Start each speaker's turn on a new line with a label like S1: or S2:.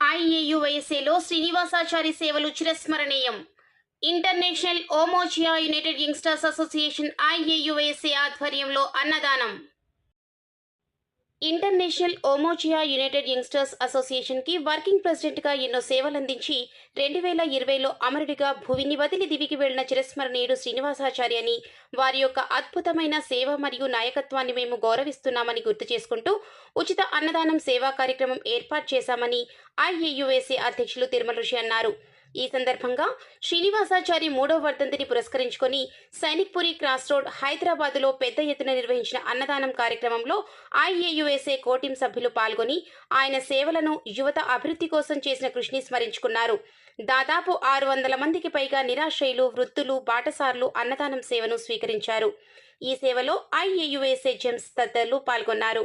S1: ఐఏయువైఎస్ఏలో శ్రీనివాసాచారి సేవలు చిరస్మరణీయం. ఇంటర్నేషనల్ ఓమోచియా యునైటెడ్ యంగ్స్టర్స్ అసోసియేషన్ ఐఏయువైఎస్ఏ ఆధ్వర్యంలో అన్నదానం. ఇంటర్నేషనల్ ఓమోచియా యునైటెడ్ యంగ్స్టర్స్ అసోసియేషన్కి వర్కింగ్ ప్రెసిడెంట్గా ఎన్నో సేవలందించి రెండు వేల ఇరవైలో అమరుడిగా భూమిని వదిలి దివికి వెళ్ళిన చిరస్మరణీయుడు శ్రీనివాసాచారి అని వారి యొక్క అద్భుతమైన సేవ మరియు నాయకత్వాన్ని మేము గౌరవిస్తున్నామని గుర్తు చేసుకుంటూ ఉచిత అన్నదానం సేవా కార్యక్రమం ఏర్పాటు చేశామని ఐఏయుఎస్ఏ అధ్యక్షులు తిరుమల ఋషి అన్నారు. ఈ సందర్భంగా శ్రీనివాసాచారి మూడో వర్ధంతిని పురస్కరించుకొని సైనిక్పురి క్రాస్ రోడ్ హైదరాబాదులో పెద్ద ఎత్తున నిర్వహించిన అన్నదానం కార్యక్రమంలో ఐఏయుఎస్ఏ కోటిం సభ్యులు పాల్గొని ఆయన సేవలను యువత అభివృద్ధి కోసం చేసిన కృషిని స్మరించుకున్నారు. దాదాపు ఆరు వందల మందికి పైగా నిరాశ్రయులు వృద్ధులు బాటసారులు అన్నదానం సేవను స్వీకరించారు. ఈ సేవలో ఐఏయుఎస్ఏ జెమ్స్ తదితరులు పాల్గొన్నారు.